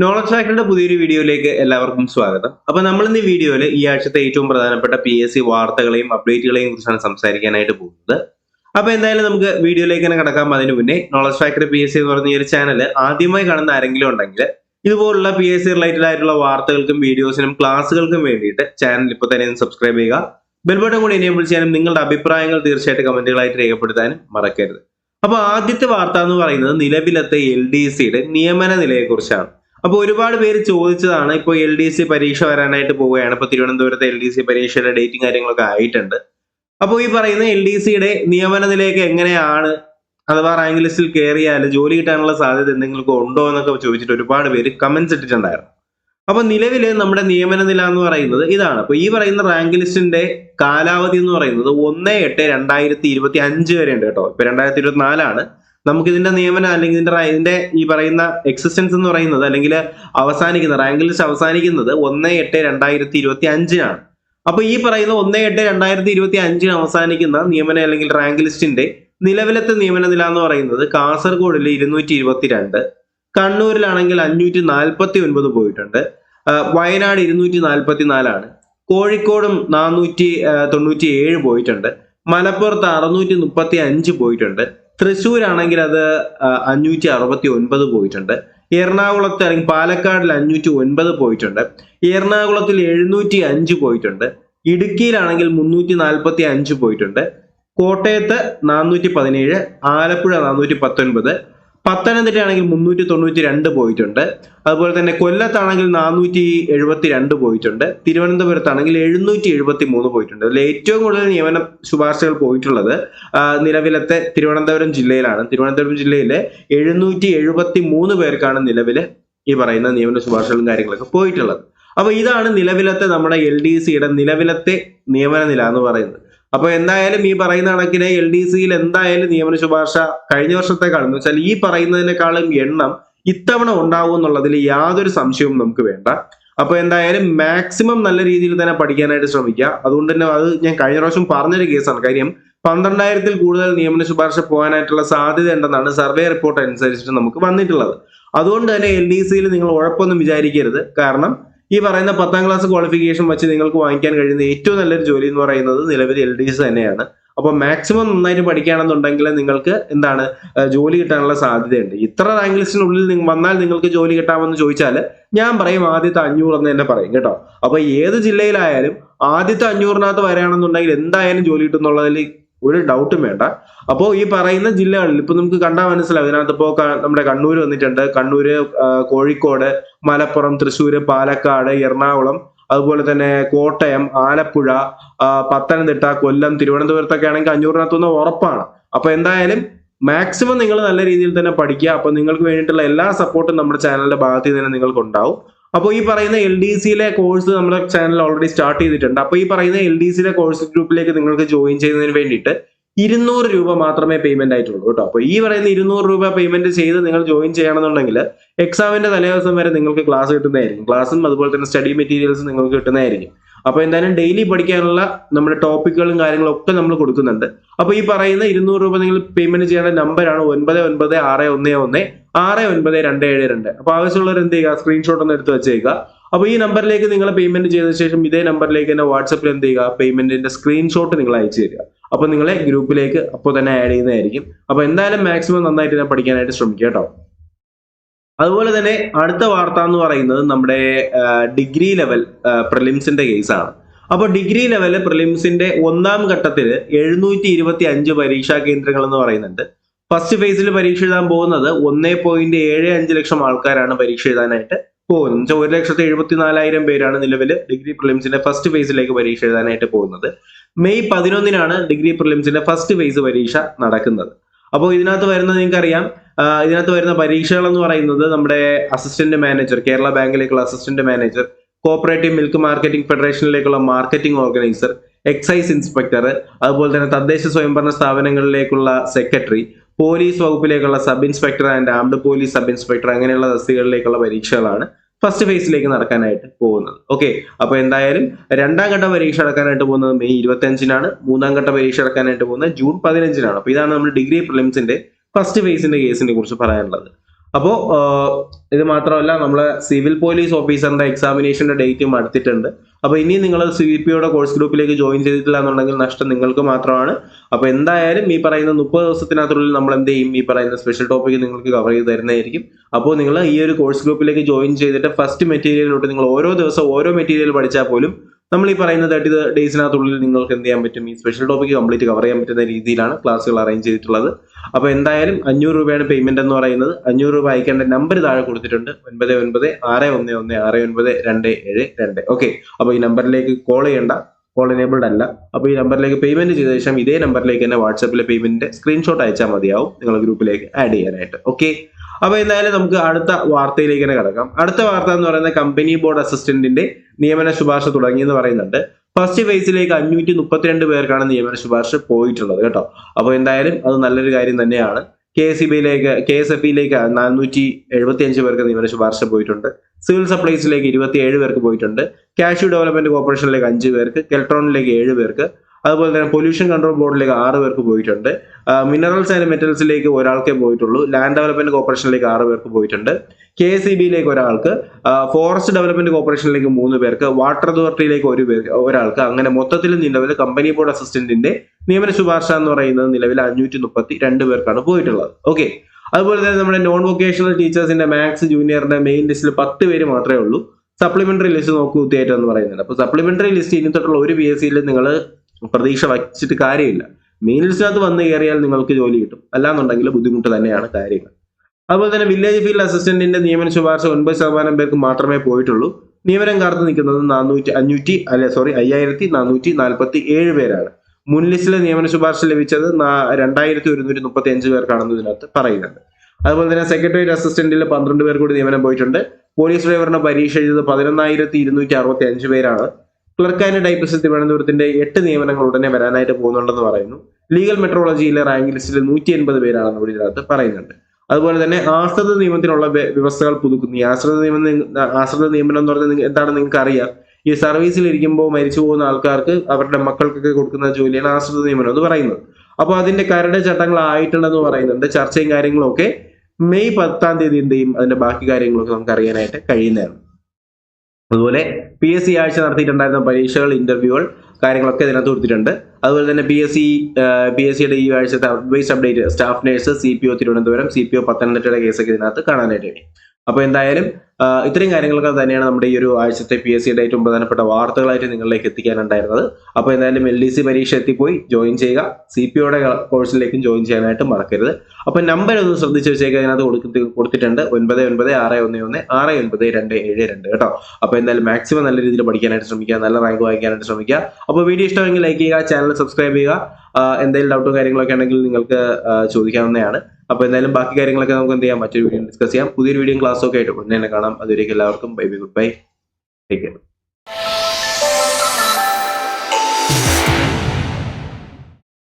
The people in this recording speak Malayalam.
നോളജ് ഫാക്ടറിയുടെ പുതിയൊരു വീഡിയോയിലേക്ക് എല്ലാവർക്കും സ്വാഗതം. അപ്പൊ നമ്മൾ ഇന്ന് ഈ വീഡിയോയിൽ ഈ ആഴ്ചത്തെ ഏറ്റവും പ്രധാനപ്പെട്ട പി എസ് സി വാർത്തകളെയും അപ്ഡേറ്റുകളെയും കുറിച്ചാണ് സംസാരിക്കാനായിട്ട് പോകുന്നത്. അപ്പൊ എന്തായാലും നമുക്ക് വീഡിയോയിലേക്ക് തന്നെ കിടക്കാം. അതിനു മുന്നേ knowledge factory P S C എന്ന് പറഞ്ഞ ഈ ഒരു ചാനൽ ആദ്യമായി കാണുന്ന ആരെങ്കിലും ഉണ്ടെങ്കിൽ ഇതുപോലുള്ള പി എസ് സി റിലേറ്റഡ് ആയിട്ടുള്ള വാർത്തകൾക്കും വീഡിയോസിനും ക്ലാസ്സുകൾക്കും വേണ്ടിയിട്ട് ചാനൽ ഇപ്പോൾ തന്നെ സബ്സ്ക്രൈബ് ചെയ്യുക. ബെൽബട്ടൺ കൂടി എനേബിൾ ചെയ്യാനും നിങ്ങളുടെ അഭിപ്രായങ്ങൾ തീർച്ചയായിട്ടും കമന്റുകളായിട്ട് രേഖപ്പെടുത്താനും മറക്കരുത്. അപ്പൊ ആദ്യത്തെ വാർത്ത എന്ന് പറയുന്നത് നിലവിലത്തെ എൽ ഡി സിയുടെ നിയമന നിലയെക്കുറിച്ചാണ്. അപ്പൊ ഒരുപാട് പേര് ചോദിച്ചതാണ് ഇപ്പൊ എൽ ഡി സി പരീക്ഷ വരാനായിട്ട് പോവുകയാണ്. ഇപ്പൊ തിരുവനന്തപുരത്തെ എൽ ഡി സി പരീക്ഷയുടെ ഡേറ്റും കാര്യങ്ങളൊക്കെ ആയിട്ടുണ്ട്. അപ്പോൾ ഈ പറയുന്ന എൽ ഡി സിയുടെ നിയമന നിലയൊക്കെ എങ്ങനെയാണ്? അഥവാ റാങ്ക് ലിസ്റ്റിൽ കയറിയാൽ ജോലി കിട്ടാനുള്ള സാധ്യത എന്തെങ്കിലും ഉണ്ടോ എന്നൊക്കെ ചോദിച്ചിട്ട് ഒരുപാട് പേര് കമന്റ്സ് ഇട്ടിട്ടുണ്ടായിരുന്നു. അപ്പൊ നിലവിൽ നമ്മുടെ നിയമന നില എന്ന് പറയുന്നത് ഇതാണ്. അപ്പൊ ഈ പറയുന്ന റാങ്ക് ലിസ്റ്റിന്റെ കാലാവധി എന്ന് പറയുന്നത് ഒന്ന് എട്ട് രണ്ടായിരത്തി ഇരുപത്തി അഞ്ച് വരെ ഉണ്ട് കേട്ടോ. ഇപ്പൊ രണ്ടായിരത്തി ഇരുപത്തി നാലാണ് നമുക്ക് ഇതിന്റെ നിയമനം അല്ലെങ്കിൽ ഇതിന്റെ ഇതിന്റെ ഈ പറയുന്ന എക്സിസ്റ്റൻസ് എന്ന് പറയുന്നത് അല്ലെങ്കിൽ അവസാനിക്കുന്ന റാങ്ക് ലിസ്റ്റ് അവസാനിക്കുന്നത് ഒന്ന് എട്ട് രണ്ടായിരത്തി ഇരുപത്തി അഞ്ചിനാണ്. അപ്പൊ ഈ പറയുന്ന ഒന്ന് എട്ട് രണ്ടായിരത്തി ഇരുപത്തി അഞ്ചിന് അവസാനിക്കുന്ന നിയമനം അല്ലെങ്കിൽ റാങ്ക് ലിസ്റ്റിന്റെ നിലവിലത്തെ നിയമന നില എന്ന് പറയുന്നത് കാസർഗോഡിൽ ഇരുന്നൂറ്റി ഇരുപത്തിരണ്ട് കണ്ണൂരിലാണെങ്കിൽ അഞ്ഞൂറ്റി നാൽപ്പത്തി ഒൻപത് പോയിട്ടുണ്ട് വയനാട് ഇരുന്നൂറ്റി നാൽപ്പത്തി നാലാണ് കോഴിക്കോടും നാനൂറ്റി തൊണ്ണൂറ്റി ഏഴ് പോയിട്ടുണ്ട്. മലപ്പുറത്ത് അറുന്നൂറ്റി മുപ്പത്തി അഞ്ച് പോയിട്ടുണ്ട്. തൃശ്ശൂരാണെങ്കിൽ അത് അഞ്ഞൂറ്റി അറുപത്തി ഒൻപത് പോയിട്ടുണ്ട്. എറണാകുളത്ത് അല്ലെങ്കിൽ പാലക്കാടിൽ അഞ്ഞൂറ്റി ഒൻപത് പോയിട്ടുണ്ട്. എറണാകുളത്തിൽ എഴുന്നൂറ്റി അഞ്ച് പോയിട്ടുണ്ട്. ഇടുക്കിയിലാണെങ്കിൽ മുന്നൂറ്റി നാൽപ്പത്തി അഞ്ച് പോയിട്ടുണ്ട്. കോട്ടയത്ത് നാനൂറ്റി പതിനേഴ് ആലപ്പുഴ നാനൂറ്റി പത്തൊൻപത് പത്തനംതിട്ട ആണെങ്കിൽ മുന്നൂറ്റി തൊണ്ണൂറ്റി രണ്ട് പോയിട്ടുണ്ട്. അതുപോലെ തന്നെ കൊല്ലത്താണെങ്കിൽ നാനൂറ്റി എഴുപത്തി രണ്ട് പോയിട്ടുണ്ട്. തിരുവനന്തപുരത്താണെങ്കിൽ എഴുന്നൂറ്റി എഴുപത്തി മൂന്ന് പോയിട്ടുണ്ട്. അതിൽ ഏറ്റവും കൂടുതൽ നിയമന ശുപാർശകൾ പോയിട്ടുള്ളത് നിലവിലത്തെ തിരുവനന്തപുരം ജില്ലയിലാണ്. തിരുവനന്തപുരം ജില്ലയിലെ എഴുന്നൂറ്റി എഴുപത്തി മൂന്ന് പേർക്കാണ് നിലവിൽ ഈ പറയുന്ന നിയമന ശുപാർശകളും കാര്യങ്ങളൊക്കെ പോയിട്ടുള്ളത്. അപ്പൊ ഇതാണ് നിലവിലത്തെ നമ്മുടെ എൽ ഡി സിയുടെ നിലവിലത്തെ നിയമന നില എന്ന് പറയുന്നത്. അപ്പൊ എന്തായാലും ഈ പറയുന്ന കണക്കിന് എൽ ഡി സിയിൽ എന്തായാലും നിയമന ശുപാർശ കഴിഞ്ഞ വർഷത്തെക്കാളും. വെച്ചാൽ ഈ പറയുന്നതിനേക്കാളും എണ്ണം ഇത്തവണ ഉണ്ടാവും എന്നുള്ളതിൽ യാതൊരു സംശയവും നമുക്ക് വേണ്ട. അപ്പൊ എന്തായാലും മാക്സിമം നല്ല രീതിയിൽ തന്നെ പഠിക്കാനായിട്ട് ശ്രമിക്കുക. അതുകൊണ്ട് തന്നെ അത് ഞാൻ കഴിഞ്ഞ പ്രാവശ്യം പറഞ്ഞൊരു കേസാണ്. കാര്യം പന്ത്രണ്ടായിരത്തിൽ കൂടുതൽ നിയമന ശുപാർശ പോകാനായിട്ടുള്ള സാധ്യത ഉണ്ടെന്നാണ് സർവേ റിപ്പോർട്ട് അനുസരിച്ചിട്ട് നമുക്ക് വന്നിട്ടുള്ളത്. അതുകൊണ്ട് തന്നെ എൽ ഡി സിയിൽ നിങ്ങൾ ഉഴപ്പൊന്നും വിചാരിക്കരുത്. കാരണം ഈ പറയുന്ന പത്താം ക്ലാസ് ക്വാളിഫിക്കേഷൻ വെച്ച് നിങ്ങൾക്ക് വാങ്ങിക്കാൻ കഴിയുന്ന ഏറ്റവും നല്ലൊരു ജോലി എന്ന് പറയുന്നത് നിലവിൽ എൽ ഡി സി തന്നെയാണ്. അപ്പോൾ മാക്സിമം നന്നായിട്ട് പഠിക്കുകയാണെന്നുണ്ടെങ്കിൽ നിങ്ങൾക്ക് എന്താണ് ജോലി കിട്ടാനുള്ള സാധ്യതയുണ്ട്. ഇത്ര റാങ്ക് ലിസ്റ്റിനുള്ളിൽ നിങ്ങൾ വന്നാൽ നിങ്ങൾക്ക് ജോലി കിട്ടാമെന്ന് ചോദിച്ചാൽ ഞാൻ പറയും ആദ്യത്തെ അഞ്ഞൂറ് എന്ന് തന്നെ പറയും കേട്ടോ. അപ്പൊ ഏത് ജില്ലയിലായാലും ആദ്യത്തെ അഞ്ഞൂറിനകത്ത് വരികയാണെന്നുണ്ടെങ്കിൽ എന്തായാലും ജോലി കിട്ടുന്നുള്ളതിൽ ഒരു ഡൗട്ടും വേണ്ട. അപ്പോ ഈ പറയുന്ന ജില്ലകളിൽ ഇപ്പൊ നമുക്ക് കണ്ടാൽ മനസ്സിലാവും. ഇതിനകത്ത് നമ്മുടെ കണ്ണൂർ വന്നിട്ടുണ്ട്. കണ്ണൂര് കോഴിക്കോട് മലപ്പുറം തൃശ്ശൂര് പാലക്കാട് എറണാകുളം അതുപോലെ തന്നെ കോട്ടയം ആലപ്പുഴ പത്തനംതിട്ട കൊല്ലം തിരുവനന്തപുരത്തൊക്കെ ആണെങ്കിൽ അഞ്ഞൂറിനകത്തുനിന്ന് ഉറപ്പാണ്. അപ്പൊ എന്തായാലും മാക്സിമം നിങ്ങൾ നല്ല രീതിയിൽ തന്നെ പഠിക്കുക. അപ്പൊ നിങ്ങൾക്ക് വേണ്ടിയിട്ടുള്ള എല്ലാ സപ്പോർട്ടും നമ്മുടെ ചാനലിന്റെ ഭാഗത്ത് നിന്ന് നിങ്ങൾക്ക് ഉണ്ടാവും അപ്പോൾ ഈ പറയുന്ന എൽ ഡി സിയിലെ കോഴ്സ് നമ്മുടെ ചാനൽ ഓൾറെഡി സ്റ്റാർട്ട് ചെയ്തിട്ടുണ്ട്. അപ്പോൾ ഈ പറയുന്ന എൽ ഡി സിയിലെ കോഴ്സ് ഗ്രൂപ്പിലേക്ക് നിങ്ങൾക്ക് ജോയിൻ ചെയ്യുന്നതിന് വേണ്ടിയിട്ട് ഇരുന്നൂറ് രൂപ മാത്രമേ പേയ്മെന്റ് ആയിട്ടുള്ളൂ കേട്ടോ. അപ്പോൾ ഈ പറയുന്ന ഇരുന്നൂറ് രൂപ പേയ്മെന്റ് ചെയ്ത് നിങ്ങൾ ജോയിൻ ചെയ്യണമെന്നുണ്ടെങ്കിൽ എക്സാമിന്റെ തലേദിവസം വരെ നിങ്ങൾക്ക് ക്ലാസ് കിട്ടുന്നതായിരിക്കും. ക്ലാസും അതുപോലെ തന്നെ സ്റ്റഡി മെറ്റീരിയൽസും നിങ്ങൾക്ക് കിട്ടുന്നതായിരിക്കും. അപ്പോൾ എന്തായാലും ഡെയിലി പഠിക്കാനുള്ള നമ്മുടെ ടോപ്പിക്കുകളും കാര്യങ്ങളും ഒക്കെ നമ്മൾ കൊടുക്കുന്നുണ്ട്. അപ്പോൾ ഈ പറയുന്ന ഇരുന്നൂറ് രൂപ നിങ്ങൾ പേയ്മെന്റ് ചെയ്യേണ്ട നമ്പറാണ് ഒൻപത് ഒൻപത് ആറ് ഒന്ന് ഒന്ന് ആറ് ഒൻപത് രണ്ട് ഏഴ് രണ്ട്. അപ്പോൾ ആവശ്യമുള്ളവർ എന്ത് ചെയ്യുക? സ്ക്രീൻഷോട്ട് ഒന്ന് എടുത്ത് വെച്ചേക്കുക. അപ്പോൾ ഈ നമ്പറിലേക്ക് നിങ്ങൾ പേയ്മെന്റ് ചെയ്ത ശേഷം ഇതേ നമ്പറിലേക്ക് തന്നെ വാട്സപ്പിൽ എന്ത് ചെയ്യുക? പേയ്മെന്റിന്റെ സ്ക്രീൻഷോട്ട് നിങ്ങൾ അയച്ചു തരിക. അപ്പോൾ നിങ്ങളെ ഗ്രൂപ്പിലേക്ക് അപ്പോൾ തന്നെ ആഡ് ചെയ്യുന്നതായിരിക്കും. അപ്പോൾ എന്തായാലും മാക്സിമം നന്നായിട്ട് തന്നെ പഠിക്കാനായിട്ട് ശ്രമിക്കുക കേട്ടോ. അതുപോലെ തന്നെ അടുത്ത വാർത്ത എന്ന് പറയുന്നത് നമ്മുടെ ഡിഗ്രി ലെവൽ പ്രിലിംസിന്റെ കേസാണ് അപ്പോൾ ഡിഗ്രി ലെവൽ പ്രിലിംസിന്റെ ഒന്നാം ഘട്ടത്തിൽ എഴുന്നൂറ്റി ഇരുപത്തി അഞ്ച് പരീക്ഷാ കേന്ദ്രങ്ങൾ എന്ന് പറയുന്നുണ്ട്. ഫസ്റ്റ് ഫേസിൽ പരീക്ഷ എഴുതാൻ പോകുന്നത് ഒന്നേ പോയിന്റ് ഏഴ് അഞ്ച് ലക്ഷം ആൾക്കാരാണ് പരീക്ഷ എഴുതാനായിട്ട് പോകുന്നത്. ഒരു ലക്ഷത്തി എഴുപത്തി നാലായിരം പേരാണ് നിലവിൽ ഡിഗ്രി പ്രിലിംസിന്റെ ഫസ്റ്റ് ഫേസിലേക്ക് പരീക്ഷ എഴുതാനായിട്ട് പോകുന്നത്. മെയ് പതിനൊന്നിനാണ് ഡിഗ്രി പ്രിലിംസിന്റെ ഫസ്റ്റ് ഫേസ് പരീക്ഷ നടക്കുന്നത്. അപ്പോൾ ഇതിനകത്ത് വരുന്നത് നിങ്ങൾക്കറിയാം. ഇതിനകത്ത് വരുന്ന പരീക്ഷകൾ എന്ന് പറയുന്നത് നമ്മുടെ assistant manager Kerala ബാങ്കിലേക്കുള്ള assistant manager cooperative milk marketing ഫെഡറേഷനിലേക്കുള്ള marketing organiser excise inspector അതുപോലെ തന്നെ തദ്ദേശ സ്വയംഭരണ സ്ഥാപനങ്ങളിലേക്കുള്ള secretary police വകുപ്പിലേക്കുള്ള sub inspector and armed police sub inspector അങ്ങനെയുള്ള തസ്തികകളിലേക്കുള്ള പരീക്ഷകളാണ്. ഫസ്റ്റ് ഫേസിലേക്ക് നടക്കാനായിട്ട് പോകുന്നത്. ഓക്കെ അപ്പൊ എന്തായാലും രണ്ടാം ഘട്ട പരീക്ഷ നടക്കാനായിട്ട് പോകുന്നത് മെയ് ഇരുപത്തി അഞ്ചിനാണ് മൂന്നാം ഘട്ട പരീക്ഷ നടക്കാനായിട്ട് പോകുന്നത് ജൂൺ പതിനഞ്ചിനാണ്. അപ്പൊ ഇതാണ് നമ്മൾ ഡിഗ്രി പ്രിലിംസിന്റെ ഫസ്റ്റ് ഫേസിന്റെ കേസിനെ കുറിച്ച് പറയാനുള്ളത്. അപ്പോൾ ഇത് മാത്രമല്ല നമ്മളെ സിവിൽ പോലീസ് ഓഫീസറിന്റെ എക്സാമിനേഷന്റെ ഡേറ്റും അടുത്തിട്ടുണ്ട്. അപ്പോൾ ഇനി നിങ്ങൾ സി പി കോഴ്സ് ഗ്രൂപ്പിലേക്ക് ജോയിൻ ചെയ്തിട്ടില്ല എന്നുണ്ടെങ്കിൽ നഷ്ടം നിങ്ങൾക്ക് മാത്രമാണ്. അപ്പോൾ എന്തായാലും ഈ പറയുന്ന മുപ്പത് ദിവസത്തിനകത്തുള്ളിൽ നമ്മൾ എന്ത് ചെയ്യും? ഈ പറയുന്ന സ്പെഷ്യൽ ടോപ്പിക് നിങ്ങൾക്ക് കവർ ചെയ്ത് തരുന്നതായിരിക്കും. അപ്പോൾ നിങ്ങൾ ഈ ഒരു കോഴ്സ് ഗ്രൂപ്പിലേക്ക് ജോയിൻ ചെയ്തിട്ട് ഫസ്റ്റ് മെറ്റീരിയലിലോട്ട് നിങ്ങൾ ഓരോ ദിവസം ഓരോ മെറ്റീരിയൽ പഠിച്ചാൽ പോലും നമ്മൾ ഈ പറയുന്ന തേർട്ടി ഡേയ്സിനകത്തുള്ളിൽ നിങ്ങൾക്ക് എന്ത് ചെയ്യാൻ പറ്റും? ഈ സ്പെഷ്യൽ ടോപ്പിക് കംപ്ലീറ്റ് കവർ ചെയ്യാൻ പറ്റുന്ന രീതിയിലാണ് ക്ലാസ്സുകൾ അറേഞ്ച് ചെയ്തിട്ടുള്ളത്. അപ്പോൾ എന്തായാലും അഞ്ഞൂറ് രൂപയാണ് പേയ്മെന്റ് എന്ന് പറയുന്നത്. അഞ്ഞൂറ് രൂപ അയക്കേണ്ട നമ്പർ താഴെ കൊടുത്തിട്ടുണ്ട്. ഒൻപത് ഒൻപത് ആറ് ഒന്ന് ഒന്ന് ആറ് ഒൻപത് രണ്ട് ഏഴ് രണ്ട്. ഓക്കെ അപ്പോൾ ഈ നമ്പറിലേക്ക് കോൾ ചെയ്യേണ്ട. കോൾ എനേബിൾഡ് അല്ല. അപ്പോൾ ഈ നമ്പറിലേക്ക് പേയ്മെന്റ് ചെയ്ത ശേഷം ഇതേ നമ്പറിലേക്ക് തന്നെ വാട്സാപ്പിലെ പേയ്മെന്റിന്റെ സ്ക്രീൻഷോട്ട് അയച്ചാൽ മതിയാവും. നിങ്ങൾ ഗ്രൂപ്പിലേക്ക് ആഡ് ചെയ്യാനായിട്ട്. ഓക്കെ അപ്പൊ എന്തായാലും നമുക്ക് അടുത്ത വാർത്തയിലേക്ക് തന്നെ കിടക്കാം. അടുത്ത വാർത്ത എന്ന് പറയുന്നത് കമ്പനി ബോർഡ് അസിസ്റ്റന്റിന്റെ നിയമന ശുപാർശ തുടങ്ങി എന്ന് പറയുന്നുണ്ട്. ഫസ്റ്റ് ഫേസിലേക്ക് അഞ്ഞൂറ്റി മുപ്പത്തിരണ്ട് പേർക്കാണ് നിയമന ശുപാർശ പോയിട്ടുള്ളത് കേട്ടോ. അപ്പോൾ എന്തായാലും അത് നല്ലൊരു കാര്യം തന്നെയാണ്. കെ എസ് ബിയിലേക്ക് കെ എസ് എഫ് ഇയിലേക്ക് നാനൂറ്റി എഴുപത്തി അഞ്ച് പേർക്ക് നിയമന ശുപാർശ പോയിട്ടുണ്ട്. സിവിൽ സപ്ലൈസിലേക്ക് ഇരുപത്തി ഏഴ് പേർക്ക് പോയിട്ടുണ്ട്. കാഷ്യൂ ഡെവലപ്മെന്റ് കോർപ്പറേഷനിലേക്ക് അഞ്ച് പേർക്ക്. കെൽട്രോണിലേക്ക് ഏഴ് പേർക്ക്. അതുപോലെ തന്നെ പൊല്യൂഷൻ കൺട്രോൾ ബോർഡിലേക്ക് ആറ് പേർക്ക് പോയിട്ടുണ്ട്. മിനറൽസ് ആൻഡ് മെറ്റൽസിലേക്ക് ഒരാൾക്കേ പോയിട്ടുള്ളൂ. ലാൻഡ് ഡെവലപ്മെന്റ് കോർപ്പറേഷനിലേക്ക് ആറ് പേർക്ക് പോയിട്ടുണ്ട്. കെ സി ബിയിലേക്ക് ഒരാൾക്ക് ഫോറസ്റ്റ് ഡെവലപ്മെന്റ് കോർപ്പറേഷനിലേക്ക് മൂന്ന് പേർക്ക് വാട്ടർ അതോറിറ്റിയിലേക്ക് ഒരു പേർക്ക് ഒരാൾക്ക്. അങ്ങനെ മൊത്തത്തിൽ നിലവിൽ കമ്പനി ബോർഡ് അസിസ്റ്റന്റിന്റെ നിയമന ശുപാർശ എന്ന് പറയുന്നത് നിലവിൽ അഞ്ഞൂറ്റി മുപ്പത്തി രണ്ട് പേർക്കാണ് പോയിട്ടുള്ളത്. ഓക്കെ അതുപോലെ തന്നെ നമ്മുടെ നോൺ വൊക്കേഷണൽ ടീച്ചേഴ്സിന്റെ മാത്സ് ജൂനിയറിന്റെ മെയിൻ ലിസ്റ്റിൽ പത്ത് പേര് മാത്രമേ ഉള്ളൂ. സപ്ലിമെന്ററി ലിസ്റ്റ് നോക്കൂ എന്ന് പറയുന്നുണ്ട് അപ്പോൾ സപ്ലിമെന്ററി ലിസ്റ്റ് ഇനി തൊട്ടുള്ള ഒരു പി എസ് സിയിൽ നിങ്ങൾ പ്രതീക്ഷ വച്ചിട്ട് കാര്യമില്ല. മെയിൻസിനകത്ത് വന്ന് കയറിയാൽ നിങ്ങൾക്ക് ജോലി കിട്ടും. അല്ലാന്നുണ്ടെങ്കിൽ ബുദ്ധിമുട്ട് തന്നെയാണ് കാര്യങ്ങൾ. അതുപോലെ തന്നെ വില്ലേജ് ഫീൽഡ് അസിസ്റ്റന്റിന്റെ നിയമന ശുപാർശ ഒൻപത് ശതമാനം പേർക്ക് മാത്രമേ പോയിട്ടുള്ളൂ. നിയമനം കാർത്ത് നിൽക്കുന്നത് നാനൂറ്റി അഞ്ഞൂറ്റി അല്ലെ സോറി അയ്യായിരത്തി നാനൂറ്റി നാൽപ്പത്തി ഏഴ് പേരാണ്. മുൻലിസ്റ്റിലെ നിയമന ശുപാർശ ലഭിച്ചത് രണ്ടായിരത്തി ഒരുന്നൂറ്റി മുപ്പത്തി അഞ്ച് പേർക്കാണെന്ന് ഇതിനകത്ത് പറയുന്നുണ്ട്. അതുപോലെ തന്നെ സെക്രട്ടേറിയറ്റ് അസിസ്റ്റന്റിൽ പന്ത്രണ്ട് പേർ കൂടി നിയമനം പോയിട്ടുണ്ട്. പോലീസ് ഡ്രൈവറിന്റെ പരീക്ഷ എഴുതുന്നത് പതിനൊന്നായിരത്തി ഇരുന്നൂറ്റി അറുപത്തി അഞ്ച് പേരാണ്. ക്ലർക്ക് ആൻഡ് തിരുവനന്തപുരത്തിന്റെ എട്ട് നിയമനങ്ങൾ ഉടനെ വരാനായിട്ട് പോകുന്നുണ്ടെന്ന് പറയുന്നു. ലീഗൽ മെട്രോളജിയിലെ റാങ്ക് ലിസ്റ്റിൽ നൂറ്റി എൺപത് പേരാണെന്ന് കൂടി ഇതിനകത്ത് പറയുന്നുണ്ട്. അതുപോലെ തന്നെ ആശ്രിത നിയമത്തിനുള്ള വ്യവസ്ഥകൾ പുതുക്കുന്നു. ഈ ആശ്രിത നിയമം ആശ്രിത നിയമനം എന്ന് പറഞ്ഞാൽ എന്താണെന്ന് നിങ്ങൾക്ക് അറിയാം ഈ സർവീസിൽ ഇരിക്കുമ്പോൾ മരിച്ചു പോകുന്ന ആൾക്കാർക്ക് അവരുടെ മക്കൾക്കൊക്കെ കൊടുക്കുന്ന ജോലിയാണ് ആശ്രിത നിയമനം എന്ന് പറയുന്നത്. അപ്പോൾ അതിന്റെ കരട് ചട്ടങ്ങൾ ആയിട്ടുണ്ടെന്ന് പറയുന്നുണ്ട്. ചർച്ചയും കാര്യങ്ങളും ഒക്കെ മെയ് പത്താം തീയതി അതിന്റെ ബാക്കി കാര്യങ്ങളൊക്കെ നമുക്ക് അറിയാനായിട്ട് കഴിയുന്നതാണ്. അതുപോലെ പി എസ് സി ആഴ്ച നടത്തിയിട്ടുണ്ടായിരുന്ന പരീക്ഷകൾ ഇന്റർവ്യൂകൾ കാര്യങ്ങളൊക്കെ ഇതിനകത്ത് കൊടുത്തിട്ടുണ്ട്. അതുപോലെ തന്നെ P S C P S സിയുടെ ഈ ആഴ്ചത്തെ advice update staff nurse C P O Thiruvananthapuram C P O പത്തനംതിട്ടയുടെ കേസൊക്കെ ഇതിനകത്ത് കാണാനായിട്ട് കഴിയും. അപ്പോൾ എന്തായാലും ഇത്രയും കാര്യങ്ങളൊക്കെ തന്നെയാണ് നമ്മുടെ ഈ ഒരു ആഴ്ചത്തെ പി എസ് സിയുടെ ഏറ്റവും പ്രധാനപ്പെട്ട വാർത്തകളായിട്ട് നിങ്ങളിലേക്ക് എത്തിക്കാനുണ്ടായിരുന്നത്. അപ്പോൾ എന്തായാലും എൽ ഡി സി പരീക്ഷ എത്തിപ്പോയി. ജോയിൻ ചെയ്യുക. സി പി ഒയുടെ കോഴ്സിലേക്കും ജോയിൻ ചെയ്യാനായിട്ട് മറക്കരുത്. അപ്പോൾ നമ്പർ ഒന്ന് ശ്രദ്ധിച്ച് വെച്ചേക്കുക അതിനകത്ത് കൊടുത്തി കൊടുത്തിട്ടുണ്ട്. ഒൻപത് ഒൻപത് ആറ് ഒന്ന് ഒന്ന് ആറ് ഒൻപത് രണ്ട് ഏഴ് രണ്ട് കേട്ടോ. അപ്പോൾ എന്തായാലും മാക്സിമം നല്ല രീതിയിൽ പഠിക്കാനായിട്ട് ശ്രമിക്കുക. നല്ല റാങ്ക് വായിക്കാനായിട്ട് ശ്രമിക്കുക. അപ്പോൾ വീഡിയോ ഇഷ്ടമെങ്കിൽ ലൈക്ക് ചെയ്യുക ചാനൽ സബ്സ്ക്രൈബ് ചെയ്യുക. എന്തെങ്കിലും ഡൗട്ടും കാര്യങ്ങളൊക്കെ ഉണ്ടെങ്കിൽ നിങ്ങൾക്ക് ചോദിക്കാവുന്നതാണ്. അപ്പോൾ എന്തായാലും ബാക്കി കാര്യങ്ങളൊക്കെ നമുക്ക് എന്ത് ചെയ്യാം? മറ്റൊരു വീഡിയോ ഡിസ്കസ് ചെയ്യാം. പുതിയൊരു വീഡിയോ ക്ലാസ്സൊക്കെ ആയിട്ട് ഉടനെ കാണാം. അതുവരേക്കും എല്ലാവർക്കും bye bye goodbye take care